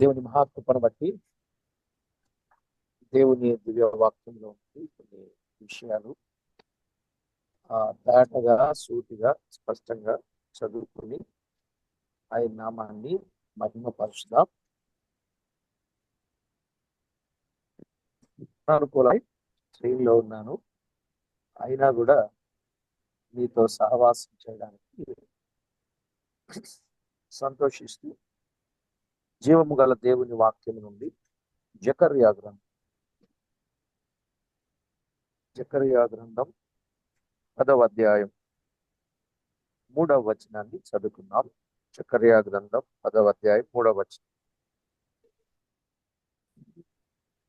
దేవుని మహాత్మను బట్టి దేవుని దివ్య వాక్యంలో ఉంది కొన్ని విషయాలు. ఆ తేటగా సూటిగా స్పష్టంగా చదువుకుని ఆయన నామాన్ని మహిమపరుచుదాం. అనుకూలై స్క్రీన్లో ఉన్నాను. అయినా కూడా మీతో సహవాసం చేయడానికి సంతోషిస్తూ జీవము గల దేవుని వాక్యం నుండి జకర్యా గ్రంథం. జకర్యా గ్రంథం పదవ అధ్యాయం మూడవ వచనాన్ని చదువుకున్నాం చకర్యా గ్రంథం పదవ అధ్యాయం మూడవ వచనం.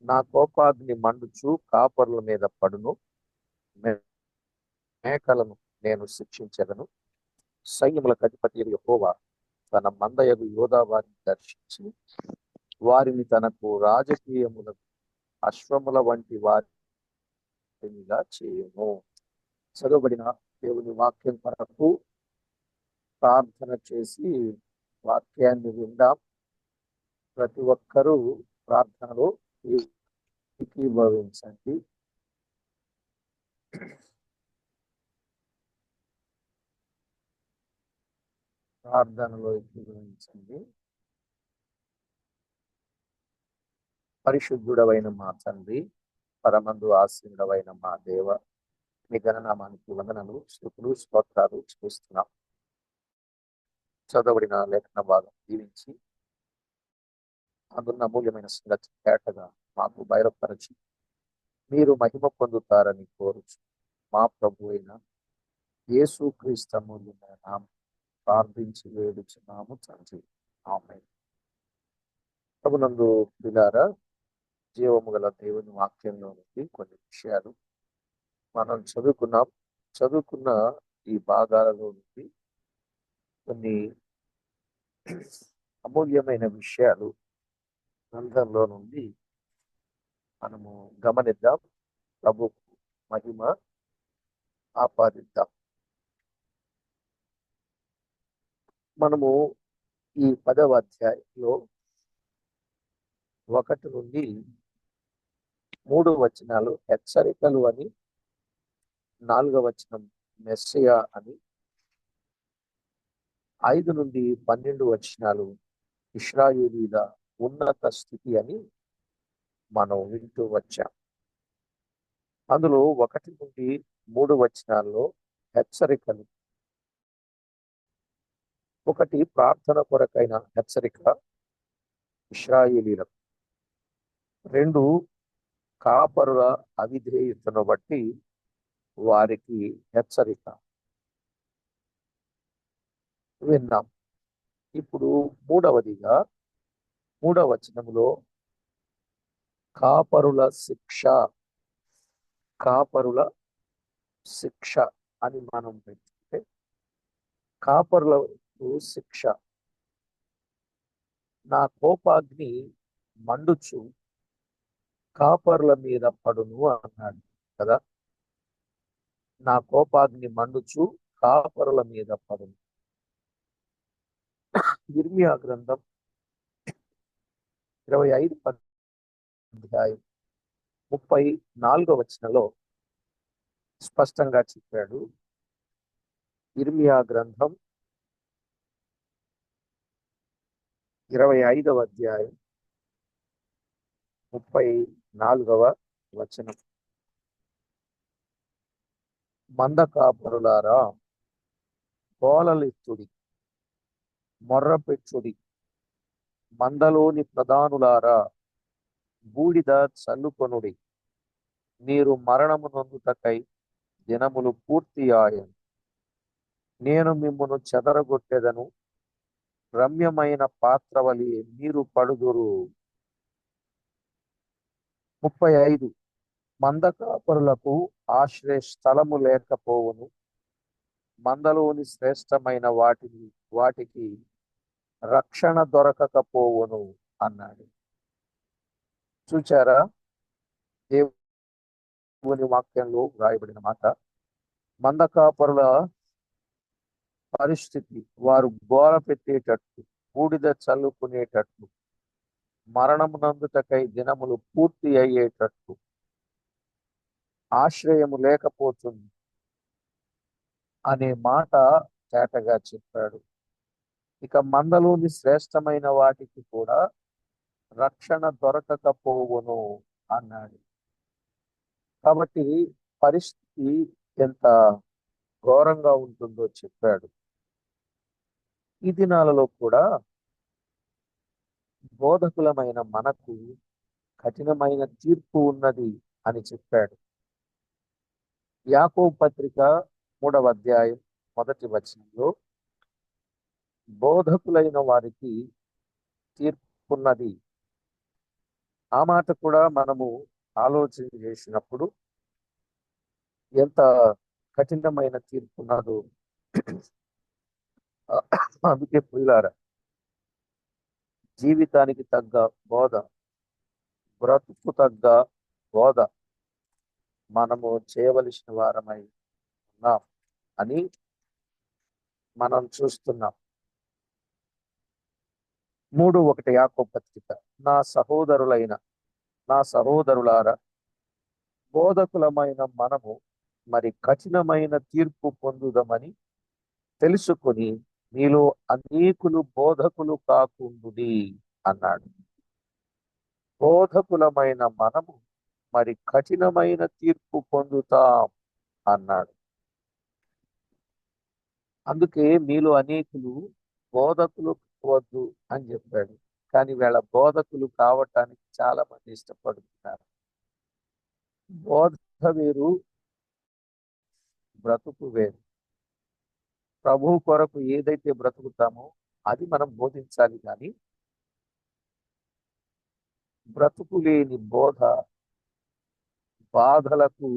నా కోపాగ్ని మండుచు కాపర్ల మీద పడును. మేకలను నేను శిక్షించగను సైన్యములకు అధిపతి యహోవా తన మందయగు యోధా వారిని దర్శించి వారిని తనకు రాజకీయములకు అశ్వముల వంటి వారిగా చేయము. చదవబడిన దేవుని వాక్యం కొరకు ప్రార్థన చేసి వాక్యాన్ని విందాం. ప్రతి ఒక్కరూ ప్రార్థనలో ఏకీభవించండి ప్రార్థనలో ఏకీభవించండి పరిశుద్ధుడవైన మా తండ్రి పరమందు ఆశీనుడవైన మా దేవ మీ గణనామానికి వందనలు స్థుతులు స్తోత్రాలు చూస్తున్నాం చదవబడిన లేఖన భాగం దీవించి అందున్న అమూల్యమైన సంగతి కేటగా మాకు బయలుపరచి మీరు మహిమ పొందుతారని కోరుచు మా ప్రభు అయిన యేసు క్రీస్తమూల్యమైన నామం ప్రార్థించి వేడుచున్నాము తండ్రి. ఆమె ప్రభునందు పిల్లారా జీవము గల దేవుని వాక్యంలో నుండి కొన్ని విషయాలు మనం చదువుకున్నాం. చదువుకున్న ఈ భాగాలలో నుండి కొన్ని అమూల్యమైన విషయాలు గ్రంథంలో నుండి మనము గమనిద్దాం. ప్రభు మహిమ ఆపాదిద్దాం. మనము ఈ పదవ అధ్యాయంలో ఒకటి నుండి మూడు వచనాలు హెచ్చరికలు అని నాలుగవ వచనం మెస్సయ అని ఐదు నుండి పన్నెండు వచనాలు ఇస్రాయేలీల ఉన్నత స్థితి అని మనం వింటూ వచ్చాం. అందులో ఒకటి నుండి మూడు వచనాల్లో హెచ్చరికలు ఒకటి ప్రార్థన కొరకైన హెచ్చరిక ఇస్రాయేలీలకు రెండు కాపరుల అవిధేయతను బట్టి వారికి హెచ్చరిక. విన్నాం. ఇప్పుడు మూడవదిగా మూడవ వచనంలో కాపరుల శిక్ష కాపరుల శిక్ష అని మనం పెంచుకుంటే కాపరుల నాకు శిక్ష. నా కోపాగ్ని మండుచు కాపర్ల మీద పడును అన్నాడు కదా? నా కోపాగ్ని మండుచు కాపరుల మీద పడును. ఇర్మియా గ్రంథం ఇరవై ఐదు అధ్యాయం ముప్పై నాలుగో వచనలో స్పష్టంగా చెప్పాడు. ఇర్మియా గ్రంథం ఇరవై ఐదవ అధ్యాయం ముప్పై నాలుగవ వచనం. మందకాపరులారా గోలలెత్తుడి మొర్రపెచ్చుడి మందలోని ప్రధానులారా బూడిద చల్లుకొనుడి మీరు మరణము నొందుటకై దినములు పూర్తి ఆయను. నేను మిమ్మను చెదరగొట్టెదను. రమ్యమైన పాత్ర వలి మీరు పడుదురు. ముప్పై ఐదు. మందకాపరులకు ఆశ్రయ స్థలము లేకపోవును. మందలోని శ్రేష్టమైన వాటిని వాటికి రక్షణ దొరకకపోవును అన్నాడు. చూచారా? దేవుని వాక్యంలో వ్రాయబడిన మాట. మందకాపరుల పరిస్థితి వారు గోల పెట్టేటట్లు బూడిద చల్లుకునేటట్లు మరణమునందుటకై దినములు పూర్తి అయ్యేటట్టు ఆశ్రయము లేకపోతుంది అనే మాట తేటగా చెప్పాడు. ఇక మందలోని శ్రేష్టమైన వాటికి కూడా రక్షణ దొరకకపోవును అన్నాడు. కాబట్టి పరిస్థితి ఎంత ఘోరంగా ఉంటుందో చెప్పాడు. ఈ దినాలలో కూడా బోధకులమైన మనకు కఠినమైన తీర్పు ఉన్నది అని చెప్పాడు. యాకో పత్రిక మూడవ అధ్యాయం మొదటి వచనంలో బోధకులైన వారికి తీర్పున్నది. ఆ మాట కూడా మనము ఆలోచన చేసినప్పుడు ఎంత కఠినమైన తీర్పున్నదో అందుకే పుయ్యారా జీవితానికి తగ్గ బోధ బ్రతుకు తగ్గ బోధ మనము చేయవలసిన వారమై ఉన్నాం అని మనం చూస్తున్నాం. మూడు ఒకటి యాకో పత్రిక. నా సహోదరులైన నా సహోదరులారా బోధకులమైన మనము మరి కఠినమైన తీర్పు పొందుదామని తెలుసుకొని మీలో అనేకులు బోధకులు కాకుండుది అన్నాడు. బోధకులమైన మనము మరి కఠినమైన తీర్పు పొందుతాం అన్నాడు. అందుకే మీలో అనేకులు బోధకులు వద్దు అని చెప్పాడు. కానీ వీళ్ళ బోధకులు కావటానికి చాలా మంది ఇష్టపడుతున్నారు. బోధ వేరు బ్రతుకు వేరు. ప్రభు కొరకు ఏదైతే బ్రతుకుతామో అది మనం బోధించాలి కానీ బ్రతుకులేని బోధ బాధలకు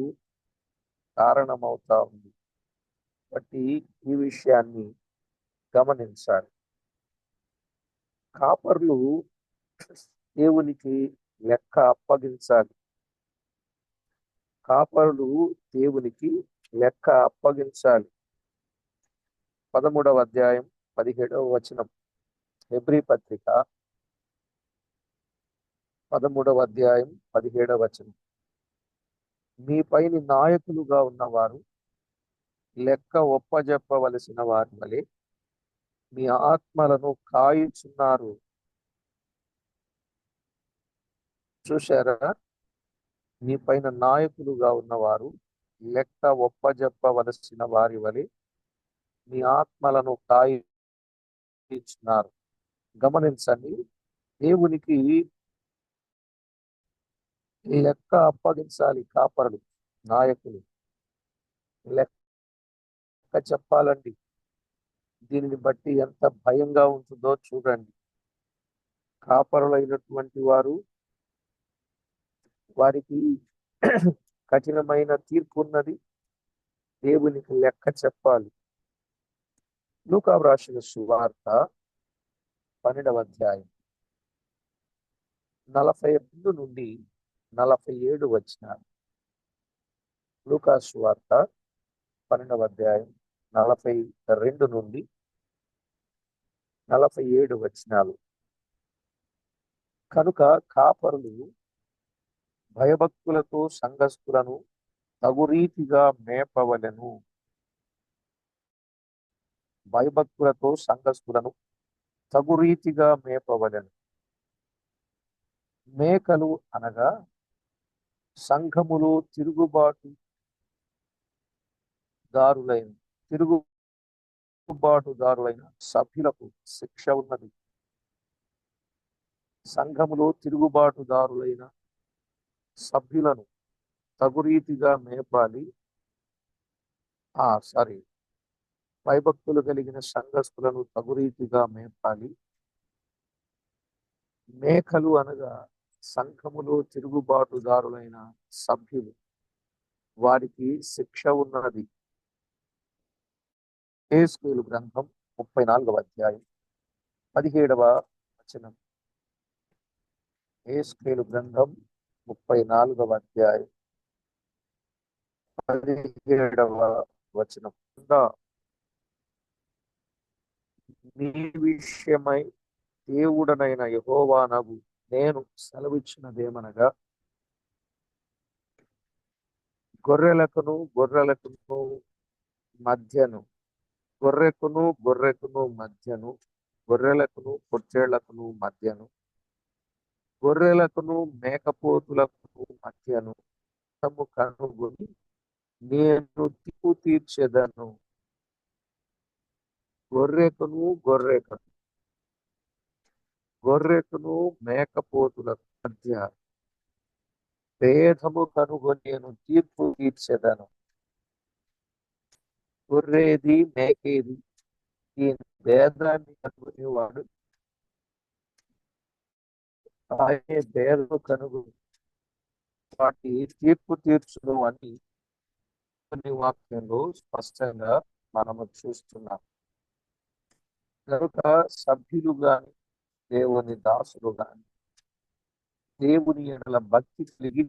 కారణమవుతా ఉంది. బట్టి ఈ విషయాన్ని గమనించాలి. కాపర్లు దేవునికి లెక్క అప్పగించాలి. కాపరులు దేవునికి లెక్క అప్పగించాలి. పదమూడవ అధ్యాయం పదిహేడవ వచనం. హెబ్రి పత్రిక పదమూడవ అధ్యాయం పదిహేడవ వచనం. మీ పైన నాయకులుగా ఉన్నవారు లెక్క ఒప్పజెప్పవలసిన వారి వలె మీ ఆత్మలను కాయుచున్నారు. చూశారా? మీ పైన నాయకులుగా ఉన్నవారు లెక్క ఒప్పజెప్పవలసిన వారి వలె మీ ఆత్మలను కాయించినారు గమనించండి దేవునికి లెక్క అప్పగించాలి కాపరులు నాయకులు. లెక్క చెప్పాలండి. దీనిని బట్టి ఎంత భయంగా ఉంటుందో చూడండి. కాపరులైనటువంటి వారు వారికి కఠినమైన తీర్పు ఉన్నది దేవునికి లెక్క చెప్పాలి. లూకా రాసిన సువార్త పన్నెండవ అధ్యాయం. నలభై రెండు నుండి నలభై ఏడు వచ్చినారు లూకా సువార్త పన్నెండవ అధ్యాయం నలభై రెండు నుండి నలభై ఏడు వచనాలు. కనుక కాపరులు భయభక్తులతో సంఘస్థులను తగురీతిగా మేపవలను. భయభక్తులతో సంఘస్థులను తగురీతిగా మేపవలను. మేకలు అనగా సంఘములు తిరుగుబాటు దారులైన తిరుగుబాటుదారులైన సభ్యులకు శిక్ష ఉన్నది. సంఘములో తిరుగుబాటుదారులైన సభ్యులను తగురీతిగా మేపాలి. ఆ సారీ. భయభక్తులు కలిగిన సంఘస్థులను తగురీతిగా మేపాలి. మేకలు అనగా సంఘములో తిరుగుబాటుదారులైన సభ్యులు. వారికి శిక్ష ఉన్నది. ఏస్కేలు గ్రంథం ముప్పై నాలుగవ అధ్యాయం పదిహేడవ వచనం. ఏస్కేలు గ్రంథం ముప్పై నాలుగవ అధ్యాయం పదిహేడవ వచనం. నీ విషయమై దేవుడనైన యహోవానగు నేను సెలవిచ్చినదేమనగా గొర్రెలకును గొర్రెలకును మధ్యను గొర్రెకును గొర్రెకును మధ్యను గొర్రెలకును పొట్టేళ్ళకును మధ్యను గొర్రెలకును మేకపోతులకు మధ్యను తము కనుగొని నేను తిప్పు తీర్చేదను గొర్రెకును గొర్రెకను. గొర్రెకును మేకపోతులకు మధ్య భేదము కనుగొని నేను తీర్పు తీర్చెదను. గొర్రేది మేకేది ఈ భేదాన్ని కనుగొనేవాడు. ఆయనే భేదము కనుగొని వాటి తీర్పు తీర్చును అని కొన్ని వాక్యంలో స్పష్టంగా మనము చూస్తున్నాం. కనుక సభ్యులు గాని దేవుని దాసులు గాని దేవుని ఎడల భక్తి కలిగి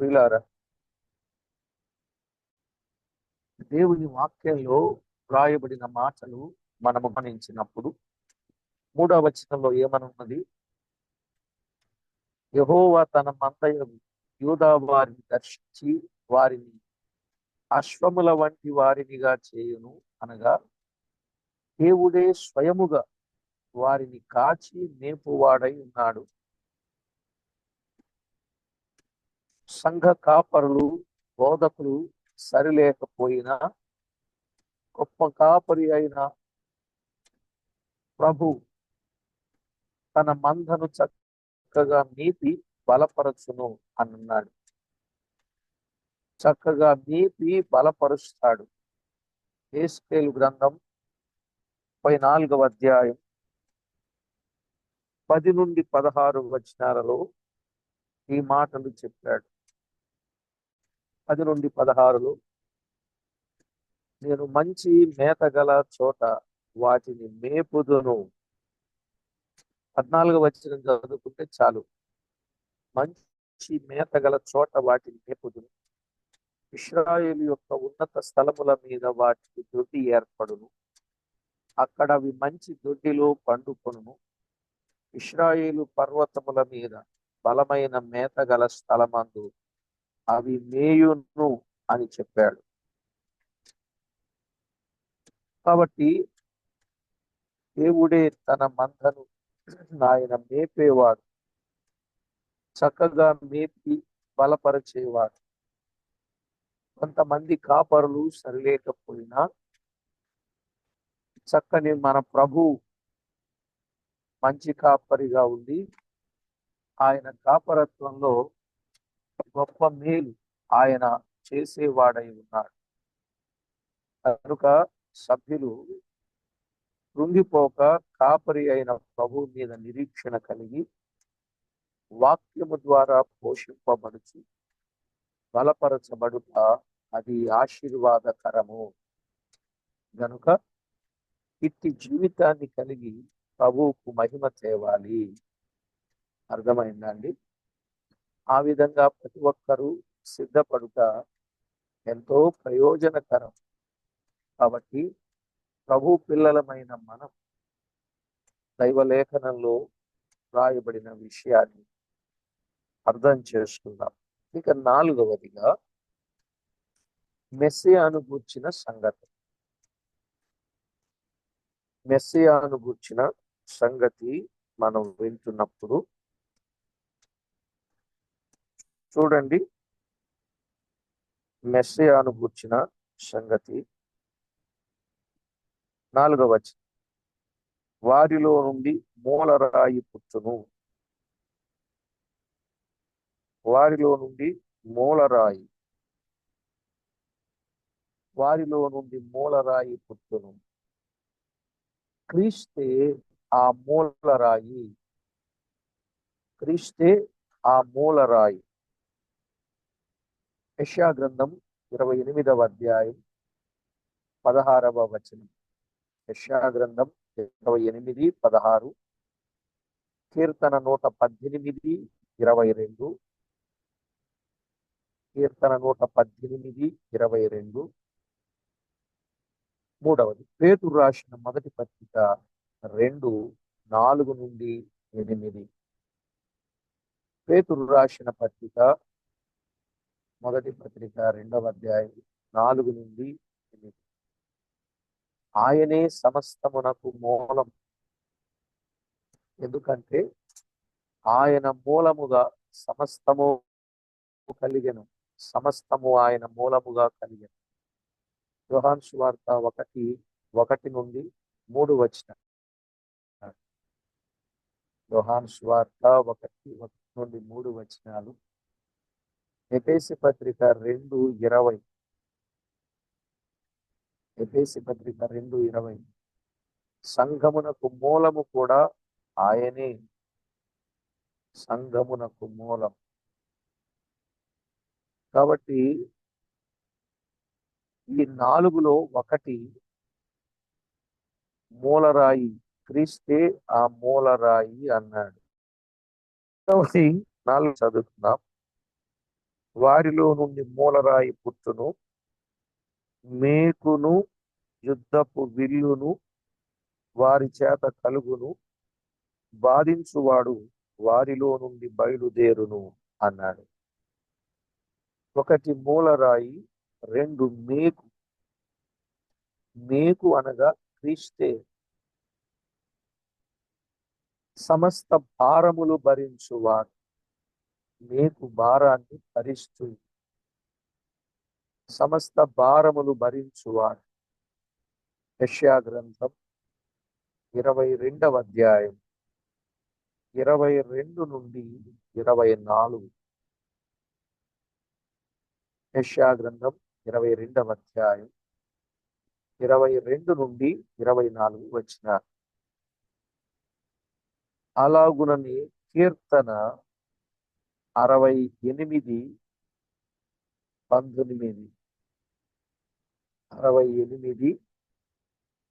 ప్రియులారా దేవుని వాక్యంలో వ్రాయబడిన మాటలు మనము గమనించినప్పుడు మూడవ వచనంలో ఏమనున్నది? యహోవా తన మందయ యూదా వారిని దర్శించి వారిని అశ్వముల వంటి వారినిగా చేయును అనగా దేవుడే స్వయముగా వారిని కాచి మేపువాడై ఉన్నాడు. సంఘ కాపరులు బోధకులు సరిలేకపోయినా గొప్ప కాపరి అయిన ప్రభు తన మందను చక్కగా మీపి బలపరచును అన్నాడు. చక్కగా మీపి బలపరుస్తాడు. ఏస్కేలు గ్రంథం ముప్పై నాలుగవ అధ్యాయం పది నుండి పదహారు వచనాలలో ఈ మాటలు చెప్పాడు. పది నుండి పదహారులో. నేను మంచి మేత గల చోట వాటిని మేపుదును. పద్నాలుగు వచ్చిన చదువుకుంటే చాలు. మంచి మేత గల చోట వాటిని మేపుదును. ఇస్రాయేల్ యొక్క ఉన్నత స్థలముల మీద వాటికి దొడ్డి ఏర్పడును. అక్కడ అవి మంచి దొడ్డిలో పండుకొను ఇస్రాయేలు పర్వతముల మీద బలమైన మేత గల స్థలమందు అవి మేయును అని చెప్పాడు. కాబట్టి దేవుడే తన మందను ఆయన మేపేవాడు. చక్కగా మేపి బలపరచేవాడు. కొంతమంది కాపరులు సరిలేకపోయినా చక్కని మన ప్రభు మంచి కాపరిగా ఉండి ఆయన కాపరత్వంలో గొప్ప మేలు ఆయన చేసేవాడై ఉన్నాడు. కనుక సభ్యులు కృంగిపోక కాపరి అయిన ప్రభు మీద నిరీక్షణ కలిగి వాక్యము ద్వారా పోషింపబడుచు బలపరచబడుట అది ఆశీర్వాదకరము. గనుక ఇట్టి జీవితాన్ని కలిగి ప్రభువుకు మహిమ తేవాలి. అర్థమైందండి ఆ విధంగా ప్రతి ఒక్కరూ సిద్ధపడుట ఎంతో ప్రయోజనకరం. కాబట్టి ప్రభు పిల్లలమైన మనం దైవలేఖనంలో రాయబడిన విషయాన్ని అర్థం చేసుకుందాం. ఇక నాలుగవదిగా మెస్సియాను గూర్చిన సంగతి. మెస్సియాను గూర్చిన సంగతి మనం వింటున్నప్పుడు చూడండి. మెస్సియాను గూర్చిన సంగతి. నాలుగవ వచనం. వారిలో నుండి మూలరాయి పుట్టును. వారిలో నుండి మూలరాయి వారిలో నుండి మూలరాయి పుట్టును. క్రీస్తే ఆ మూలరాయి క్రీస్తే ఆ మూలరాయి యష్యా గ్రంథం ఇరవై ఎనిమిదవ అధ్యాయం పదహారవ వచనం. యష్యా గ్రంథం ఇరవై ఎనిమిది పదహారు కీర్తన నూట పద్దెనిమిది ఇరవై రెండు. కీర్తన నూట పద్దెనిమిది ఇరవై రెండు. మూడవది పేతురు రాసిన మొదటి పత్రిక రెండు నాలుగు నుండి ఎనిమిది. పేతురు రాసిన పత్రిక మొదటి పత్రిక రెండవ అధ్యాయం నాలుగు నుండి ఎనిమిది. ఆయనే సమస్తమునకు మూలం. ఎందుకంటే ఆయన మూలముగా సమస్తము కలిగను. సమస్తము ఆయన మూలముగా కలిగను. యోహాన్ వార్త ఒకటి ఒకటి నుండి మూడు వచ్చిన. యోహాన్ వార్త ఒకటి ఒకటి నుండి మూడు వచనాలు ఎపేసి పత్రిక రెండు ఇరవై. ఎపేసి పత్రిక రెండు ఇరవై. సంఘమునకు మూలము కూడా ఆయనే. సంఘమునకు మూలం. కాబట్టి ఈ నాలుగులో ఒకటి మూలరాయి. క్రీస్తే ఆ మూలరాయి అన్నాడు. కాబట్టి నాలుగు చదువుతున్నాం వారిలో నుండి మూలరాయి పుట్టును మేకును యుద్ధపు విల్లును వారి చేత కలుగును బాధించువాడు వారిలో నుండి బయలుదేరును అన్నాడు. ఒకటి మూలరాయి రెండు మేకు. మేకు అనగా క్రీస్తే. సమస్త భారములు భరించువాడు. మేకు భారాన్ని భరిస్తూ సమస్త భారములు భరించువాడు. యష్యా గ్రంథం ఇరవై రెండవ అధ్యాయం ఇరవై రెండు నుండి ఇరవై నాలుగు. యష్యా గ్రంథం ఇరవై రెండవ అధ్యాయం ఇరవై రెండు నుండి ఇరవై నాలుగు వచ్చిన. అలాగునని కీర్తన అరవై ఎనిమిది పంతొమ్మిది. అరవై ఎనిమిది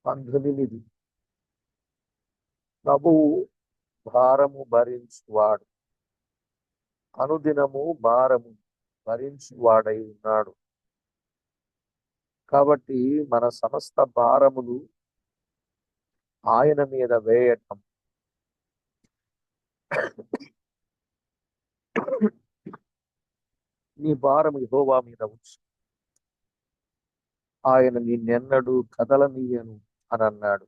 పంతొమ్మిది. ప్రభువు భారము భరించువాడు. అనుదినము భారము భరించువాడై ఉన్నాడు. కాబట్టి మన సమస్త భారములు ఆయన మీద వేయటం. నీ భారం యహోవా మీద ఉంచు. ఆయన నిన్నెన్నడు కదలనీయను అని అన్నాడు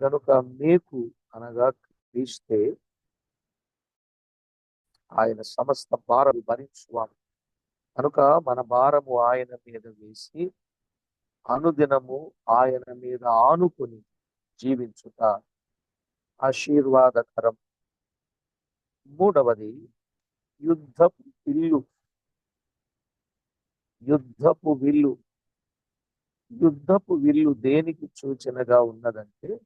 కనుక మీకు అనగా క్రీస్తే ఆయన సమస్త భారము భరించువాడు. కనుక మన భారము ఆయన మీద వేసి అనుదినము ఆయన మీద ఆనుకుని జీవించుట ఆశీర్వాదకరం. మూడవది యుద్ధపు విల్లు. యుద్ధపు విల్లు. యుద్ధపు విల్లు దేనికి సూచనగా ఉన్నదంటే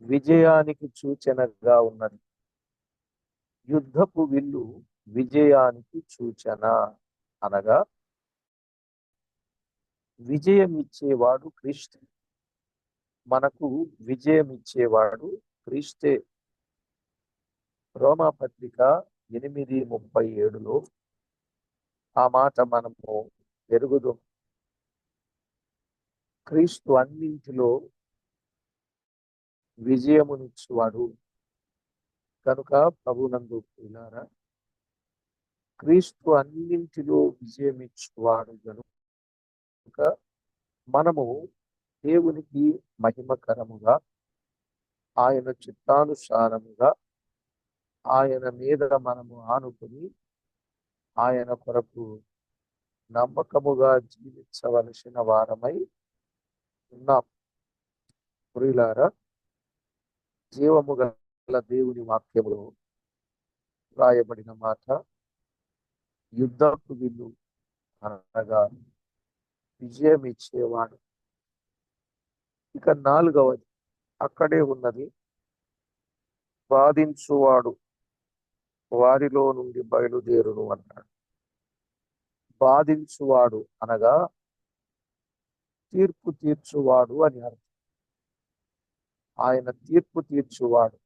విజయానికి సూచనగా ఉన్నది. యుద్ధపు విల్లు విజయానికి సూచన అనగా విజయం ఇచ్చేవాడు క్రీస్తే. మనకు విజయం ఇచ్చేవాడు క్రీస్తే. రోమా పత్రిక ఎనిమిది ముప్పై ఏడులో ఆ మాట మనము ఎరుగుదాం. క్రీస్తు అన్నింటిలో విజయమునిచ్చువాడు. కనుక ప్రభునందు పిల్లారా క్రీస్తు అన్నింటిలో విజయమిచ్చువాడు కనుక మనము దేవునికి మహిమకరముగా ఆయన చిత్తానుసారముగా ఆయన మీద మనము ఆనుకుని ఆయన కొరకు నమ్మకముగా జీవించవలసిన వారమై ఉన్నాం. పురిలారా జీవము గల దేవుని వాక్యములో రాయబడిన మాట యుద్ధపు విల్లు అనగా విజయం ఇచ్చేవాడు. ఇక నాలుగవది అక్కడే ఉన్నది బాధించువాడు వారిలో నుండి బయలుదేరును అన్నాడు. బాధించువాడు అనగా తీర్పు తీర్చువాడు అని అర్థం. ఆయన తీర్పు తీర్చువాడు.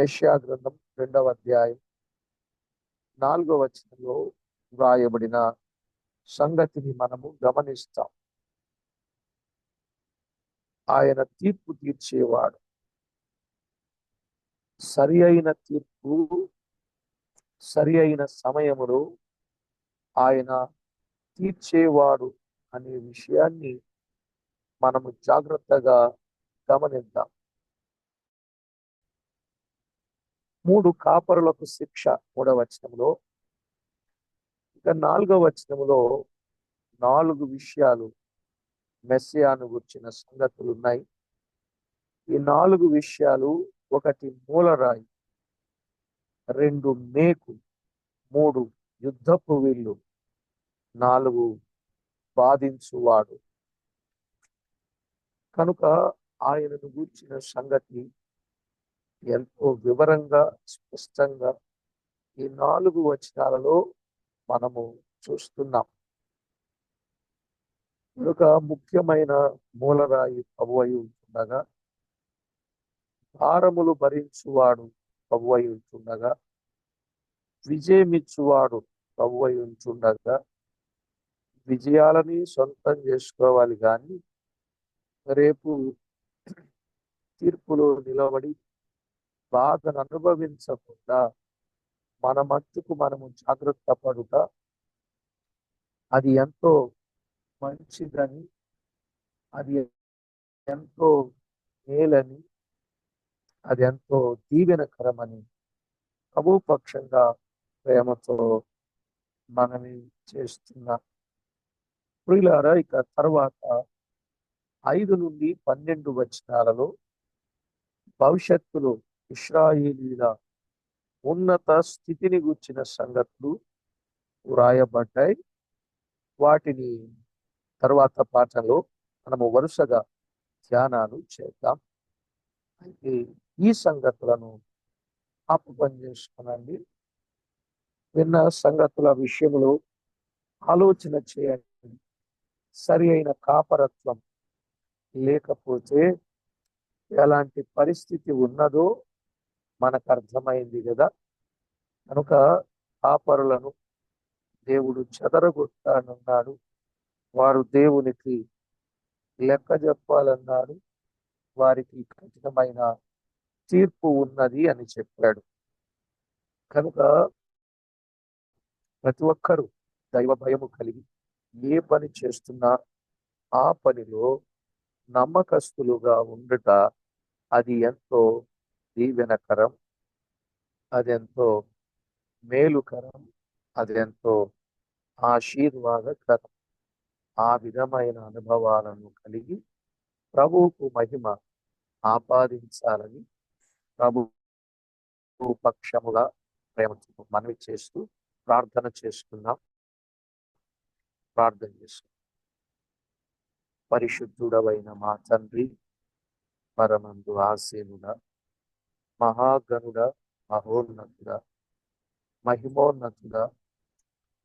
యష్యా గ్రంథం రెండవ అధ్యాయం నాలుగవ వచనంలో వ్రాయబడిన సంగతిని మనము గమనిస్తాం. ఆయన తీర్పు తీర్చేవాడు. సరి అయిన తీర్పు సరి అయిన సమయములో ఆయన తీర్చేవాడు అనే విషయాన్ని మనము జాగ్రత్తగా గమనిద్దాం. మూడు కాపరులకు శిక్ష మూడవ వచనంలో ఇక నాలుగవ వచనంలో నాలుగు విషయాలు మెస్సియాను గుర్చిన సంగతులు ఉన్నాయి ఈ నాలుగు విషయాలు ఒకటి మూలరాయి రెండు మేకు మూడు యుద్ధపు విల్లు నాలుగు బాధించువాడు. కనుక ఆయనను గూర్చిన సంగతి ఎంతో వివరంగా స్పష్టంగా ఈ నాలుగు వచనాలలో మనము చూస్తున్నాం. కనుక ముఖ్యమైన మూలరాయి ప్రభువై ఉంటుండగా భారములు భరించువాడు ప్రభువై ఉంటుండగా విజయమిచ్చువాడు ప్రభువై ఉంటుండగా విజయాలని సొంతం చేసుకోవాలి కానీ రేపు తీర్పులో నిలబడి బాధను అనుభవించకుండా మన మట్టుకు మనము జాగ్రత్త పడుట అది ఎంతో మంచిదని అది ఎంతో మేలని అది ఎంతో దీవెనకరమని ప్రభుపక్షంగా ప్రేమతో మనవి చేస్తున్న ప్రియులారా ఇక తర్వాత ఐదు నుండి పన్నెండు వచనాలలో భవిష్యత్తులో ఇస్రాయేలీల ఉన్నత స్థితిని గుర్చిన సంగతులు వ్రాయబడ్డాయి. వాటిని తర్వాత పాఠంలో మనము వరుసగా ధ్యానాలు చేద్దాం. అయితే ఈ సంగతులను అపపం చేసుకునండి. విన్న సంగతుల విషయంలో ఆలోచన చేయండి. సరి అయిన కాపరత్వం లేకపోతే ఎలాంటి పరిస్థితి ఉన్నదో మనకు అర్థమైంది కదా. కనుక కాపరులను దేవుడు చెదరగొట్టానన్నాడు. వారు దేవునికి లెక్క చెప్పాలన్నాడు. వారికి కఠినమైన తీర్పు ఉన్నది అని చెప్పాడు. కనుక ప్రతి ఒక్కరూ దైవ భయము కలిగి ఏ పని చేస్తున్నా ఆ పనిలో నమ్మకస్తులుగా ఉండుట అది ఎంతో దీవెనకరం అదెంతో మేలుకరం అదెంతో ఆశీర్వాదకరం. ఆ విధమైన అనుభవాలను కలిగి ప్రభువుకు మహిమ ఆపాదించాలని ప్రభు పక్షముగా ప్రేమతో మనవి చేస్తూ ప్రార్థన చేసుకుందాం ప్రార్థన చేసుకుందాం పరిశుద్ధుడవైన మా తండ్రి పరమందు ఆసేనుడ మహాగణుడ మహోన్నతుడ మహిమోన్నతుడ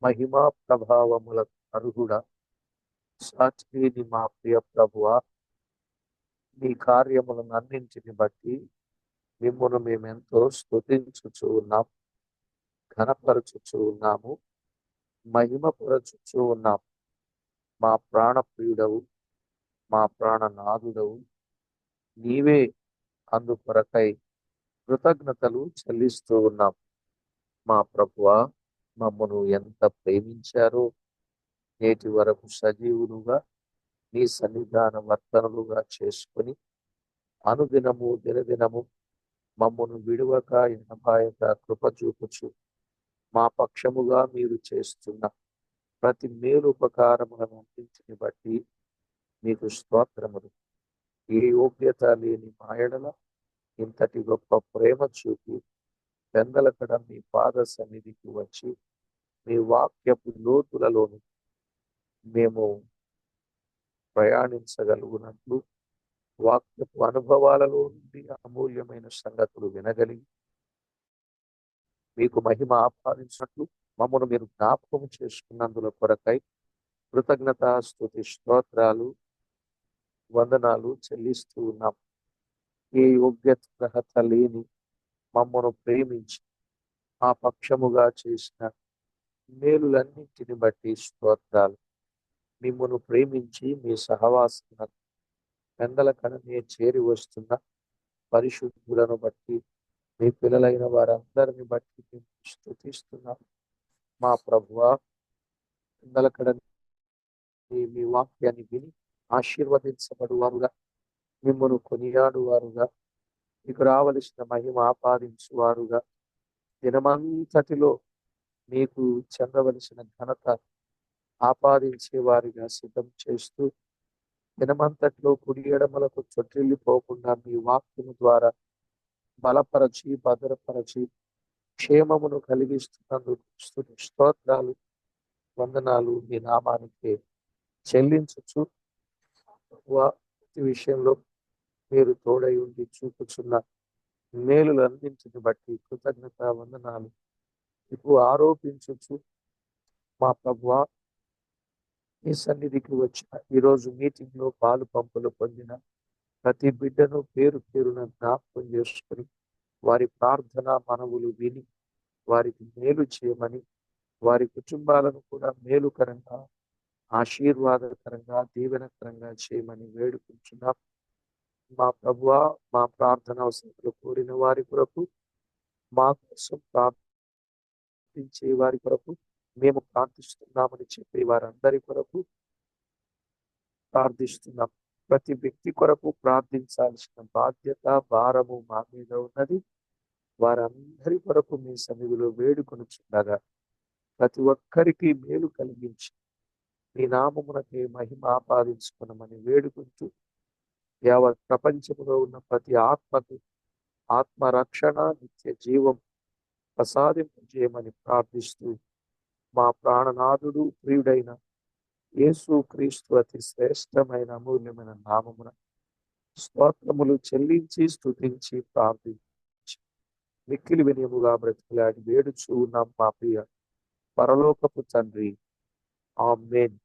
మహిమా ప్రభావముల అర్హుడ సాక్షిని మా ప్రియ ప్రభువ మీ కార్యములను అన్నింటిని బట్టి మిమ్మల్ని మేము ఎంతో స్తుతించుచు ఉన్నాం ఘనపరచుచు ఉన్నాము మహిమపరచుచు ఉన్నాం. మా ప్రాణప్రియుడవు మా ప్రాణనాథుడవు నీవే అందుకొరకై కృతజ్ఞతలు చెల్లిస్తూ ఉన్నాం. మా ప్రభువ మమ్మను ఎంత ప్రేమించారో నేటి వరకు సజీవులుగా నీ సన్నిధాన వర్తనలుగా చేసుకొని అనుదినము దినదినము మమ్మను విడువక ఎనభాయక కృప చూపుచు. మా పక్షముగా మీరు చేస్తున్న ప్రతి మేలుపకారములను బట్టి మీకు స్తోత్రములు. ఏ యోగ్యత లేని మాయడల ఇంతటి గొప్ప ప్రేమ చూపి పెందలకడ మీ పాద సన్నిధికి వచ్చి మీ వాక్యపు లోతులలోను మేము ప్రయాణించగలుగునట్లు వాక్యపు అనుభవాలలో నుండి అమూల్యమైన సంగతులు వినగలిగి మీకు మహిమ ఆపాదించినట్లు మమ్మను మీరు జ్ఞాపకం చేసుకున్నందుల కొరకై కృతజ్ఞత స్థుతి స్తోత్రాలు వందనాలు చెల్లిస్తూ ఉన్నాం. ఏ యోగ్యత అర్హత లేని మమ్మను ప్రేమించి ఆ పక్షముగా చేసిన మేలులన్నింటిని బట్టి స్తోత్రాలు. మిమ్మను ప్రేమించి మీ సహవాసన పెందల కడనే చేరి వస్తున్న పరిశుద్ధులను బట్టి మీ పిల్లలైన వారందరిని బట్టి మేము స్థుతిస్తున్నాం. మా ప్రభువ పెందల కడని మీ వాక్యాన్ని విని ఆశీర్వదించబడువారుగా మిమ్మను కొనియాడువారుగా మీకు రావలసిన మహిమ ఆపాదించువారుగా. దినమంతటిలో మీకు చెందవలసిన ఘనత ఆపాదించే వారిగా సిద్ధం చేస్తూ దినమంతట్లో కుడి ఎడమలకు చొట్టిల్లిపోకుండా మీ వాక్యము ద్వారా బలపరచి భద్రపరచి క్షేమమును కలిగిస్తున్నందుకు స్తోత్రాలు వందనాలు మీ నామానికి చెల్లించచ్చు ప్రతి విషయంలో మీరు తోడై ఉండి చూపుచున్న మేలులన్నింటిని బట్టి కృతజ్ఞత వందనాలు. ఇప్పుడు ఆరోపించచ్చు మా ప్రభువ ఈ సన్నిధికి వచ్చిన. ఈరోజు మీటింగ్లో పాలు పంపులు పొందిన ప్రతి బిడ్డను పేరు పేరున జ్ఞాపకం చేసుకుని వారి ప్రార్థన మనవులు విని వారికి మేలు చేయమని వారి కుటుంబాలను కూడా మేలుకరంగా ఆశీర్వాదకరంగా దీవెనకరంగా చేయమని వేడుకుంటున్నాం. మా ప్రభువ మా ప్రార్థన అవసరాలు కోరిన వారి కొరకు మా కోసం ప్రార్థించే వారి కొరకు మేము ప్రార్థిస్తున్నామని చెప్పి వారందరి కొరకు ప్రార్థిస్తున్నాం. ప్రతి వ్యక్తి కొరకు ప్రార్థించాల్సిన బాధ్యత భారము మా మీద ఉన్నది. వారందరి కొరకు మీ సన్నిధిలో వేడుకొనుచుండగా ప్రతి ఒక్కరికి మేలు కలిగించి మీ నామమునకే మహిమ ఆపాదించుకున్నామని వేడుకుంటూ యావత్ ప్రపంచంలో ఉన్న ప్రతి ఆత్మకు ఆత్మ రక్షణ నిత్య జీవం ప్రసాదింపజేయమని ప్రార్థిస్తూ మా ప్రాణనాథుడు ప్రియుడైన యేసు క్రీస్తు అతి శ్రేష్టమైన అమూల్యమైన నామమున స్తోత్రములు చెల్లించి స్థుతించి ప్రార్థించి. మిక్కిలి వినయముగా బ్రతికిలాడి వేడుచు ఉన్నాం మా ప్రియ పరలోకపు తండ్రి. ఆమెన్.